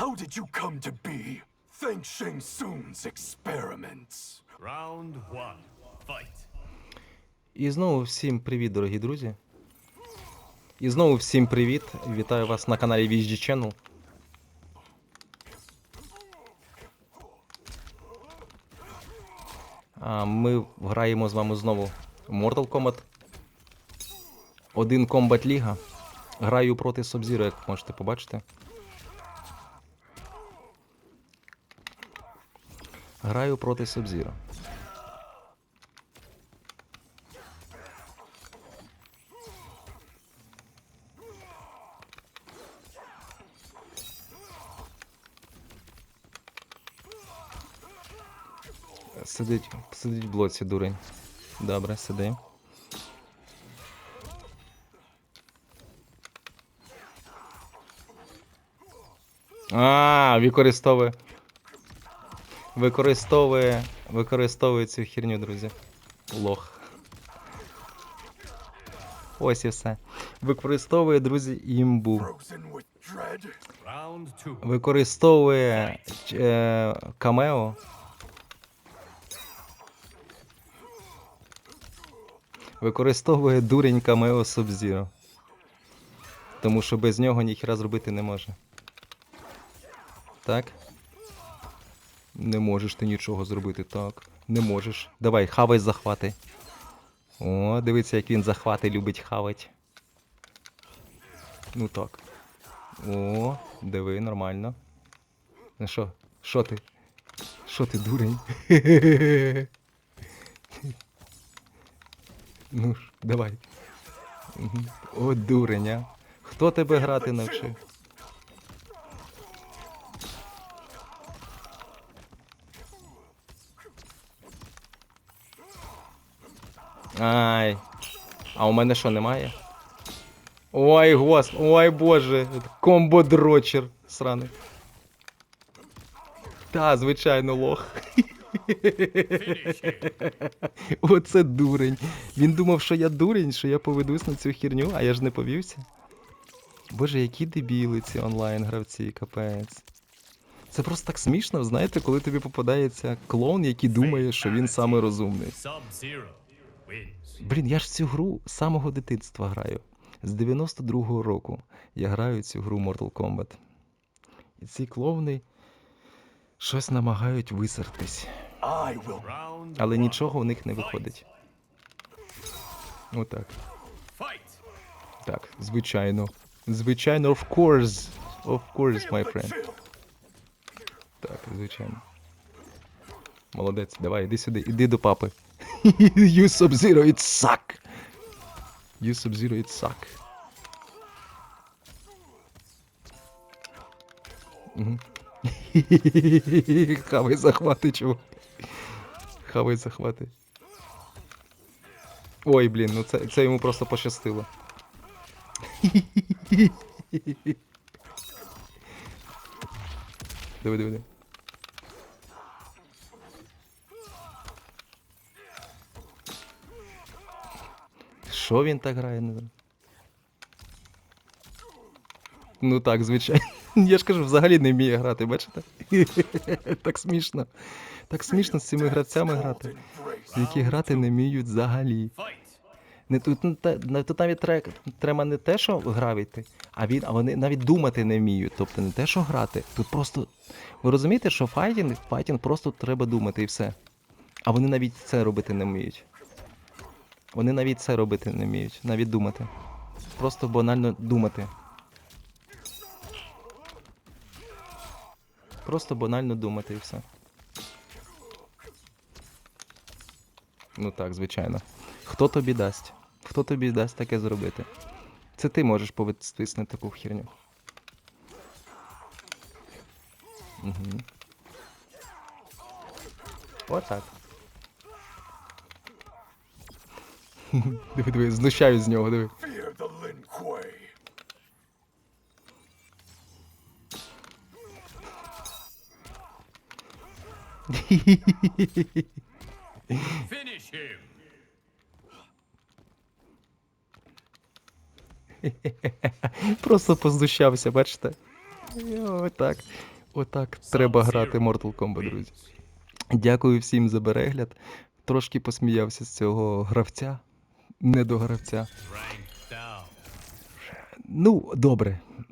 How did you come to be? Thank Shang Tsung's experiments. Round one. Fight. І знову всім привіт, дорогі друзі. І знову всім привіт. Вітаю вас на каналі VHG Channel. А ми граємо з вами знову Mortal Kombat. Один Combat Ліга. Граю проти Sub-Zero, як можете побачити. Граю проти Sub-Zero. Сидить, сидить в блоці, дурень. Добре, сиди. А, використовує. Використовує. Використовує цю херню, друзі. Лох. Ось і все. Використовує, друзі, імбу. Використовує е, камео. Використовує дурень камео Sub-Zero. Тому що без нього ніхіра зробити не може. Так? Не можеш ти нічого зробити, так. Не можеш. Давай, хавай захвати. О, дивіться, як він захвати любить хавать. Ну так. О, диви, нормально. Ну що? Що ти? Що ти, дурень? ну ж, давай. О, дурень, а. Хто тебе грати навчив? Ай. А у мене що, немає? Ой, гос, ой боже, комбо-дрочер сраний. Та, звичайно, лох. Оце дурень. Він думав, що я дурень, що я поведусь на цю херню, а я ж не повівся. Боже, які дебіли ці онлайн-гравці, капець. Це просто так смішно, знаєте, коли тобі попадається клоун, який думає, що він саме розумний. Блін, я ж цю гру з самого дитинства граю. З 92-го року я граю цю гру Mortal Kombat. І ці клоуни щось намагають висертись. Але нічого у них не виходить. Отак. Так, звичайно. Звичайно, of course. Of course, my friend. Так, звичайно. Молодець, давай, іди сюди, іди до папи. you Sub-Zero, it suck! You Sub-Zero, it suck. Мгм. Хавай захвати, чувак. Хавай захвати. Ой, блін, ну це, це йому просто пощастило. Диви, диви, диви. Що він так грає? Ну так, звичайно. Я ж кажу, взагалі не вміє грати, бачите? так смішно. Так смішно з цими гравцями грати, які грати не вміють взагалі. Не тут, не тут навіть треба, треба не те, що гравити, а він, а вони навіть думати не вміють. Тобто не те, що грати. Тут просто. Ви розумієте, що файтінг, файтінг просто треба думати і все. А вони навіть це робити не вміють. Вони навіть це робити не вміють, навіть думати. Просто банально думати. Просто банально думати і все. Ну так, звичайно. Хто тобі дасть? Хто тобі дасть таке зробити? Це ти можеш повисти таку херню. Угу. Отак. Диви, диви, знущаюсь з нього, диви. Finish him. Просто познущався, бачите? Отак. Отак треба грати Mortal Kombat, друзі. Дякую всім за перегляд. Трошки посміявся з цього гравця, недогравця. до гравця. Ну, добре.